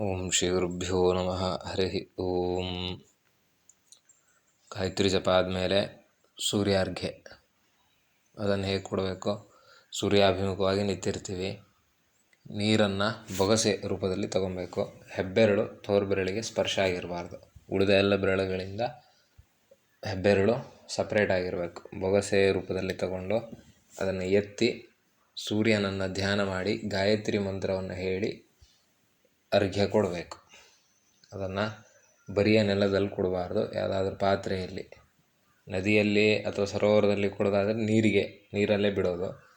ಓಂ ಶ್ರೀ ಗುರುಭ್ಯೋ ನಮಃ ಹರಿ ಓಂ ಗಾಯತ್ರಿ ಜಪ ಆದಮೇಲೆ ಸೂರ್ಯಾರ್ಘ್ಯ। ಅದನ್ನು ಹೇಗೆ ಕೊಡಬೇಕು? ಸೂರ್ಯಾಭಿಮುಖವಾಗಿ ನಿಂತಿರ್ತೀವಿ। ನೀರನ್ನು ಬೊಗಸೆ ರೂಪದಲ್ಲಿ ತಗೊಬೇಕು। ಹೆಬ್ಬೆರಳು ತೋರ್ಬೆರಳಿಗೆ ಸ್ಪರ್ಶ ಆಗಿರಬಾರ್ದು। ಉಳಿದ ಎಲ್ಲ ಬೆರಳುಗಳಿಂದ ಹೆಬ್ಬೆರಳು ಸಪ್ರೇಟ್ ಆಗಿರಬೇಕು। ಬೊಗಸೆ ರೂಪದಲ್ಲಿ ತಗೊಂಡು ಅದನ್ನು ಎತ್ತಿ ಸೂರ್ಯನನ್ನು ಧ್ಯಾನ ಮಾಡಿ, ಗಾಯತ್ರಿ ಮಂತ್ರವನ್ನು ಹೇಳಿ ಅರ್ಘ್ಯ ಕೊಡಬೇಕು. ಅದನ್ನು ಬರಿಯ ನೆಲದಲ್ಲಿ ಕೊಡಬಾರ್ದು. ಯಾವುದಾದ್ರೂ ಪಾತ್ರೆಯಲ್ಲಿ ನದಿಯಲ್ಲಿ ಅಥವಾ ಸರೋವರದಲ್ಲಿ ಕೊಡೋದಾದರೆ ನೀರಿಗೆ, ನೀರಲ್ಲೇ ಬಿಡೋದು.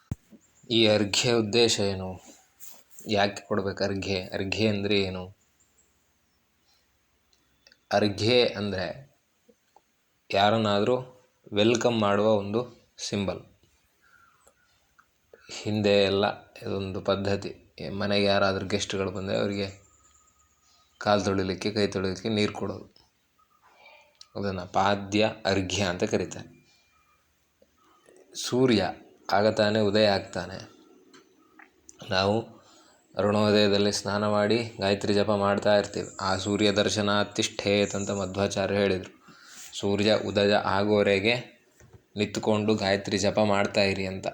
ಈ ಅರ್ಘ್ಯ ಉದ್ದೇಶ ಏನು? ಯಾಕೆ ಕೊಡಬೇಕು ಅರ್ಘ್ಯ? ಅರ್ಘ್ಯ ಅಂದರೆ ಏನು? ಅರ್ಘ್ಯ ಅಂದರೆ ಯಾರನ್ನಾದರೂ ವೆಲ್ಕಮ್ ಮಾಡುವ ಒಂದು ಸಿಂಬಲ್. ಹಿಂದೆ ಎಲ್ಲ ಇದೊಂದು ಪದ್ಧತಿ. ಮನೆಗೆ ಯಾರಾದರೂ ಗೆಸ್ಟ್ಗಳು ಬಂದರೆ ಅವರಿಗೆ ಕಾಲು ತೊಳಿಲಿಕ್ಕೆ, ಕೈ ತೊಳಿಲಿಕ್ಕೆ ನೀರು ಕೊಡೋದು. ಅದನ್ನು ಪಾದ್ಯ ಅರ್ಘ್ಯ ಅಂತ ಕರೀತಾರೆ. ಸೂರ್ಯ ಆಗತಾನೆ ಉದಯ ಆಗ್ತಾನೆ. ನಾವು ಅರುಣೋದಯದಲ್ಲಿ ಸ್ನಾನ ಮಾಡಿ ಗಾಯತ್ರಿ ಜಪ ಮಾಡ್ತಾ ಇರ್ತೀವಿ. ಆ ಸೂರ್ಯ ದರ್ಶನ ತಿಷ್ಠೇತ್ ಅಂತ ಮಧ್ವಾಚಾರ್ಯ ಹೇಳಿದರು. ಸೂರ್ಯ ಉದಯ ಆಗೋವರೆಗೆ ನಿಂತ್ಕೊಂಡು ಗಾಯತ್ರಿ ಜಪ ಮಾಡ್ತಾ ಇರಿ ಅಂತ.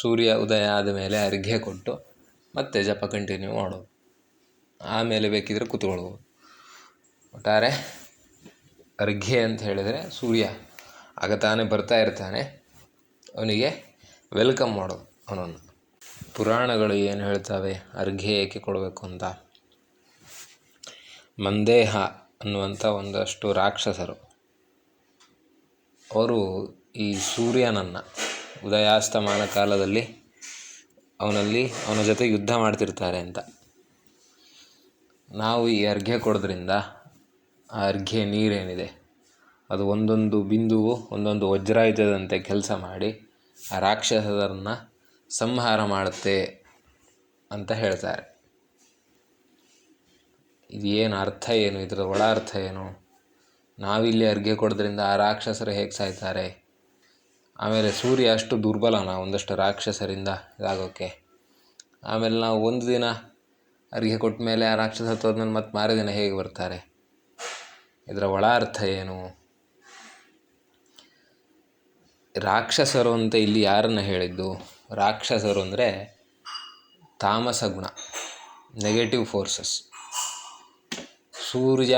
ಸೂರ್ಯ ಉದಯ ಆದ ಮೇಲೆ ಅರ್ಘ್ಯ ಕೊಟ್ಟು ಮತ್ತೆ ಜಪ ಕಂಟಿನ್ಯೂ ಮಾಡೋದು. ಆಮೇಲೆ ಬೇಕಿದ್ರೆ ಕೂತ್ಕೊಳ್ಬೋದು ಒಟ್ಟಾರೆ ಅರ್ಘ್ಯ ಅಂತ ಹೇಳಿದರೆ ಸೂರ್ಯ ಆಗ ತಾನೇ ಬರ್ತಾ ಇರ್ತಾನೆ. ಅವನಿಗೆ ವೆಲ್ಕಮ್ ಮಾಡೋದು ಅವನನ್ನು. ಪುರಾಣಗಳು ಏನು ಹೇಳ್ತವೆ? ಅರ್ಘ್ಯ ಏಕೆ ಕೊಡಬೇಕು ಅಂತ? ಮಂದೇಹ ಅನ್ನುವಂಥ ಒಂದಷ್ಟು ರಾಕ್ಷಸರು. ಅವರು ಈ ಸೂರ್ಯನನ್ನು ಉದಯಾಸ್ತಮಾನ ಕಾಲದಲ್ಲಿ ಅವನಲ್ಲಿ ಅವನ ಜೊತೆ ಯುದ್ಧ ಮಾಡ್ತಿರ್ತಾರೆ ಅಂತ. ನಾವು ಈ ಅರ್ಘ್ಯ ಕೊಡೋದ್ರಿಂದ ಆ ಅರ್ಘ್ಯ ನೀರೇನಿದೆ, ಅದು ಒಂದೊಂದು ಬಿಂದುವು, ಒಂದೊಂದು ವಜ್ರಾಯುಧದಂತೆ ಕೆಲಸ ಮಾಡಿ ಆ ರಾಕ್ಷಸರನ್ನು ಸಂಹಾರ ಮಾಡುತ್ತೆ ಅಂತ ಹೇಳ್ತಾರೆ. ಇದು ಏನು ಅರ್ಥ ಏನು? ಇದರ ಒಳ ಅರ್ಥ ಏನು? ನಾವಿಲ್ಲಿ ಅರ್ಘ್ಯ ಕೊಡೋದ್ರಿಂದ ಆ ರಾಕ್ಷಸರು ಹೇಗೆ ಸಾಯ್ತಾರೆ? ಆಮೇಲೆ ಸೂರ್ಯ ಅಷ್ಟು ದುರ್ಬಲನ ಒಂದಷ್ಟು ರಾಕ್ಷಸರಿಂದ ಇದಾಗೋಕ್ಕೆ ಆಮೇಲೆ ನಾವು ಒಂದು ದಿನ ಅರ್ಘ್ಯ ಕೊಟ್ಟ ಮೇಲೆ ಆ ರಾಕ್ಷಸ ಹೋದ್ಮೇಲೆ ಮತ್ತೆ ಮಾರೇ ದಿನ ಹೇಗೆ ಬರ್ತಾರೆ? ಇದರ ಒಳ ಅರ್ಥ ಏನು? ರಾಕ್ಷಸರು ಅಂತ ಇಲ್ಲಿ ಯಾರನ್ನು ಹೇಳಿದ್ದು? ರಾಕ್ಷಸರು ಅಂದರೆ ತಾಮಸ ಗುಣ ನೆಗೆಟಿವ್ ಫೋರ್ಸಸ್ ಸೂರ್ಯ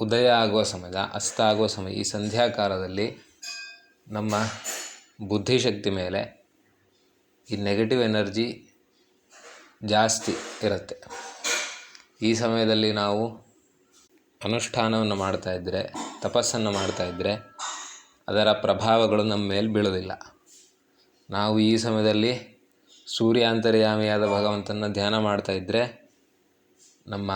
ಉದಯ ಆಗುವ ಸಮಯದ ಅಸ್ತ ಆಗುವ ಸಮಯ, ಈ ಸಂಧ್ಯಾಕಾಲದಲ್ಲಿ ನಮ್ಮ ಬುದ್ಧಿಶಕ್ತಿ ಮೇಲೆ ಈ ನೆಗೆಟಿವ್ ಎನರ್ಜಿ ಜಾಸ್ತಿ ಇರುತ್ತೆ. ಈ ಸಮಯದಲ್ಲಿ ನಾವು ಅನುಷ್ಠಾನವನ್ನು ಮಾಡ್ತಾ ಇದ್ದರೆ ತಪಸ್ಸನ್ನು ಮಾಡ್ತಾ ಇದ್ದರೆ ಅದರ ಪ್ರಭಾವಗಳು ನಮ್ಮ ಮೇಲೆ ಬೀಳೋದಿಲ್ಲ. ನಾವು ಈ ಸಮಯದಲ್ಲಿ ಸೂರ್ಯಾಂತರ್ಯಾಮಿಯಾದ ಭಗವಂತನ ಧ್ಯಾನ ಮಾಡ್ತಾ ಇದ್ದರೆ ನಮ್ಮ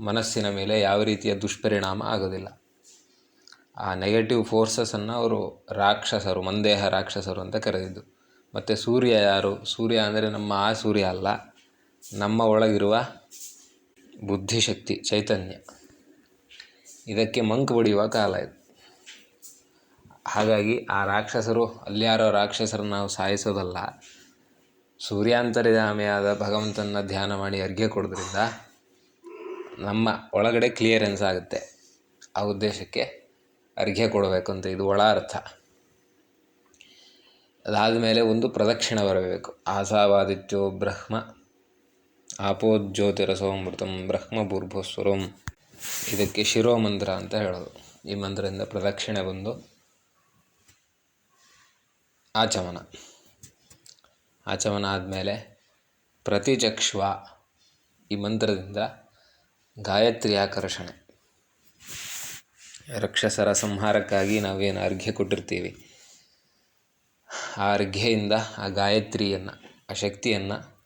ಮನಸ್ಸಿನ ಮೇಲೆ ಯಾವ ರೀತಿಯ ದುಷ್ಪರಿಣಾಮ ಆಗೋದಿಲ್ಲ. ಆ ನೆಗೆಟಿವ್ ಫೋರ್ಸಸನ್ನು ಅವರು ರಾಕ್ಷಸರು, ಮಂದೇಹ ರಾಕ್ಷಸರು ಅಂತ ಕರೆದಿದ್ದು. ಮತ್ತು ಸೂರ್ಯ ಯಾರು? ಸೂರ್ಯ ಅಂದರೆ ನಮ್ಮ ಆ ಸೂರ್ಯ ಅಲ್ಲ. ನಮ್ಮ ಒಳಗಿರುವ ಬುದ್ಧಿಶಕ್ತಿ, ಚೈತನ್ಯ. ಇದಕ್ಕೆ ಮಂಕು ಬಡಿಯುವ ಕಾಲ ಇದು. ಹಾಗಾಗಿ ಆ ರಾಕ್ಷಸರು, ಅಲ್ಯಾರೋ ರಾಕ್ಷಸರನ್ನು ನಾವು ಸಾಯಿಸೋದಲ್ಲ. ಸೂರ್ಯಾಂತರಿಧಾಮಿಯಾದ ಭಗವಂತನ ಧ್ಯಾನ ಮಾಡಿ ಅರ್ಘ್ಯ ಕೊಡೋದ್ರಿಂದ ನಮ್ಮ ಒಳಗಡೆ ಕ್ಲಿಯರೆನ್ಸ್ ಆಗುತ್ತೆ. ಆ ಉದ್ದೇಶಕ್ಕೆ ಅರ್ಘ್ಯ ಕೊಡಬೇಕು ಅಂತ ಇದು ಒಳ ಅರ್ಥ. ಅದಾದ ಮೇಲೆ ಒಂದು ಪ್ರದಕ್ಷಿಣೆ ಬರಬೇಕು. ಆಸಾವಾದಿತ್ಯೋ ಬ್ರಹ್ಮ ಆಪೋಜ್ಯೋತಿರಸೋಮೃತಂ ಬ್ರಹ್ಮ ಭೂರ್ಭುಸ್ವರಂ ಇದಕ್ಕೆ ಶಿರೋಮಂತ್ರ ಅಂತ ಹೇಳೋದು. ಈ ಮಂತ್ರದಿಂದ ಪ್ರದಕ್ಷಿಣೆ ಬಂದು ಆಚಮನ. ಆಚಮನ ಆದಮೇಲೆ ಪ್ರತಿಚಕ್ಷ್ವ ಈ ಮಂತ್ರದಿಂದ ಗಾಯತ್ರಿ ಆಕರ್ಷಣೆ. ರಕ್ಷಸರ ಸಂಹಾರಕ್ಕಾಗಿ ನಾವೇನು ಅರ್ಘ್ಯ ಕೊಟ್ಟಿರ್ತೀವಿ. ಆ ಅರ್ಘ್ಯೆಯಿಂದ ಆ ಗಾಯತ್ರಿಯನ್ನು, ಆ ಶಕ್ತಿಯನ್ನು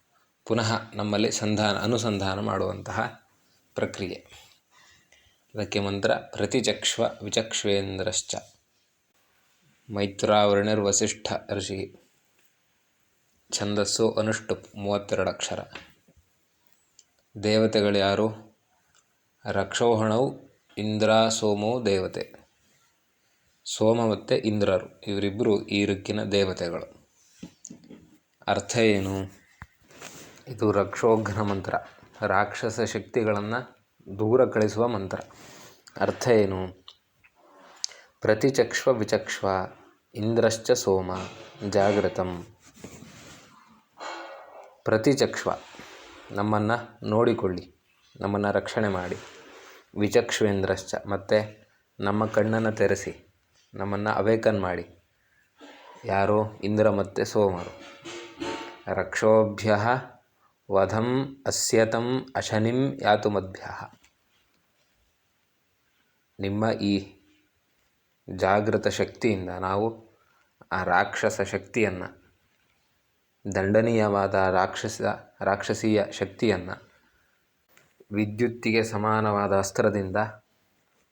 ಪುನಃ ನಮ್ಮಲ್ಲಿ ಸಂಧಾನ, ಅನುಸಂಧಾನ ಮಾಡುವಂತಹ ಪ್ರಕ್ರಿಯೆ. ಅದಕ್ಕೆ ಮಂತ್ರ ಪ್ರತಿಚಕ್ಷ್ವ ವಿಚಕ್ಷ್ವೇಂದ್ರಶ್ಚ. ಮೈತ್ರಾವರ್ಣಿರ್ವಸಿಷ್ಠ ಋಷಿ. ಛಂದಸ್ಸು ಅನುಷ್ಟು ಮೂವತ್ತೆರಡು ಅಕ್ಷರ. ದೇವತೆಗಳು ಯಾರು? ರಕ್ಷೋಹಣವು ಇಂದ್ರ, ಸೋಮೋ, ದೇವತೆ. ಸೋಮ ಮತ್ತು ಇಂದ್ರರು. ಇವರಿಬ್ಬರು ಈ ಋಕ್ಕಿನ ದೇವತೆಗಳು. ಅರ್ಥ ಏನು? ಇದು ರಕ್ಷೋಘ್ನ ಮಂತ್ರ. ರಾಕ್ಷಸ ಶಕ್ತಿಗಳನ್ನು ದೂರ ಕಳಿಸುವ ಮಂತ್ರ. ಅರ್ಥ ಏನು? ಪ್ರತಿಚಕ್ಷ್ವ ವಿಚಕ್ಷ್ವ, ಇಂದ್ರಶ್ಚ ಸೋಮ, ಜಾಗೃತಂ. ಪ್ರತಿಚಕ್ಷ್ವ. ನಮ್ಮನ್ನು ನೋಡಿಕೊಳ್ಳಿ. ನಮ್ಮನ್ನು ರಕ್ಷಣೆ ಮಾಡಿ. ವಿಚಕ್ಷ್ವೇಂದ್ರಶ್ಚ. ಮತ್ತು ನಮ್ಮ ಕಣ್ಣನ್ನು ತೆರೆಸಿ. ನಮ್ಮನ್ನು ಅವೇಕನ್ ಮಾಡಿ. ಯಾರೋ ಇಂದ್ರ ಮತ್ತು ಸೋಮರು. ರಕ್ಷೋಭ್ಯ ವಧಂ ಅಸ್ಯತಂ ಅಶನಿಂ ಯಾತು ಮದ್ಭ್ಯಃ. ನಿಮ್ಮ ಈ ಜಾಗೃತ ಶಕ್ತಿಯಿಂದ ನಾವು ಆ ರಾಕ್ಷಸ ಶಕ್ತಿಯನ್ನು, ದಂಡನೀಯವಾದ ರಾಕ್ಷಸ, ರಾಕ್ಷಸೀಯ ಶಕ್ತಿಯನ್ನು ವಿದ್ಯುತ್ತಿಗೆ ಸಮಾನವಾದ ಅಸ್ತ್ರದಿಂದ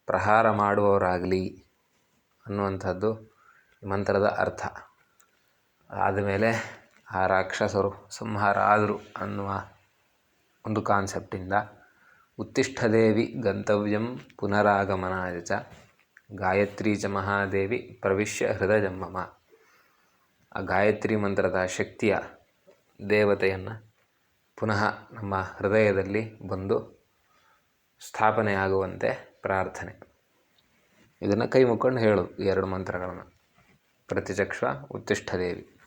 ಪ್ರಹಾರ ಮಾಡುವವರಾಗಲಿ ಅನ್ನುವಂಥದ್ದು ಮಂತ್ರದ ಅರ್ಥ. ಆದಮೇಲೆ ಆ ರಾಕ್ಷಸರು ಸಂಹಾರ ಆದರು ಅನ್ನುವ ಒಂದು ಕಾನ್ಸೆಪ್ಟಿಂದ ಉತ್ತಿಷ್ಠದೇವಿ ಗಂತವ್ಯಂ ಪುನರಾಗಮನ ಚ ಗಾಯತ್ರಿ ಚ ಮಹಾದೇವಿ ಪ್ರವಿಶ್ಯ ಹೃದಯ ಮಮ ಆ ಗಾಯತ್ರಿ ಮಂತ್ರದ ಶಕ್ತಿಯ ದೇವತೆಯನ್ನು ಪುನಃ ನಮ್ಮ ಹೃದಯದಲ್ಲಿ ಬಂದು ಸ್ಥಾಪನೆಯಾಗುವಂತೆ ಪ್ರಾರ್ಥನೆ. ಇದನ್ನು ಕೈ ಮುಕ್ಕೊಂಡು ಹೇಳು ಎರಡು ಮಂತ್ರಗಳನ್ನು. ಪ್ರತಿಚಕ್ಷ ಉತ್ತಿಷ್ಠದೇವಿ.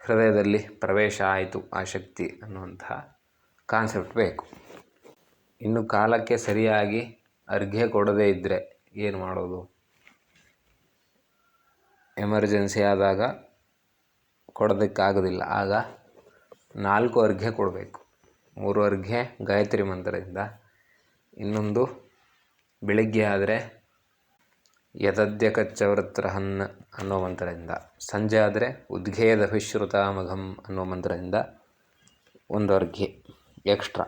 ಹೃದಯದಲ್ಲಿ ಪ್ರವೇಶ ಆಯಿತು, ಆ ಶಕ್ತಿ ಅನ್ನುವಂತಹ ಕಾನ್ಸೆಪ್ಟ್ ಬೇಕು. ಇನ್ನು ಕಾಲಕ್ಕೆ ಸರಿಯಾಗಿ ಅರ್ಘ್ಯ ಕೊಡದೇ ಇದ್ದರೆ ಏನು ಮಾಡೋದು? ಎಮರ್ಜೆನ್ಸಿ ಆದಾಗ ಕೊಡೋದಕ್ಕಾಗೋದಿಲ್ಲ. ಆಗ ನಾಲ್ಕು ಅರ್ಘ್ಯ ಕೊಡಬೇಕು. ಮೂರು ಅರ್ಘ್ಯ ಗಾಯತ್ರಿ ಮಂತ್ರದಿಂದ, ಇನ್ನೊಂದು ಬೆಳಗ್ಗೆ ಆದರೆ ಯತದ್ಯ ಕಚ್ಚವೃತ್ರಹನ್ ಅನ್ನೋ ಮಂತ್ರದಿಂದ. ಸಂಜೆ ಆದರೆ ಉದ್ಘೇದ ವಿಶ್ರುತ ಮಘಂ ಅನ್ನೋ ಮಂತ್ರದಿಂದ ಒಂದು ಅರ್ಘ್ಯ ಎಕ್ಸ್ಟ್ರಾ.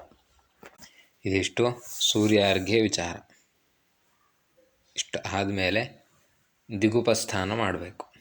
ಇದಿಷ್ಟು ಸೂರ್ಯ ಅರ್ಘ್ಯ ವಿಚಾರ. ಇಷ್ಟು ಆದಮೇಲೆ ದಿಗುಪಸ್ಥಾನ ಮಾಡಬೇಕು.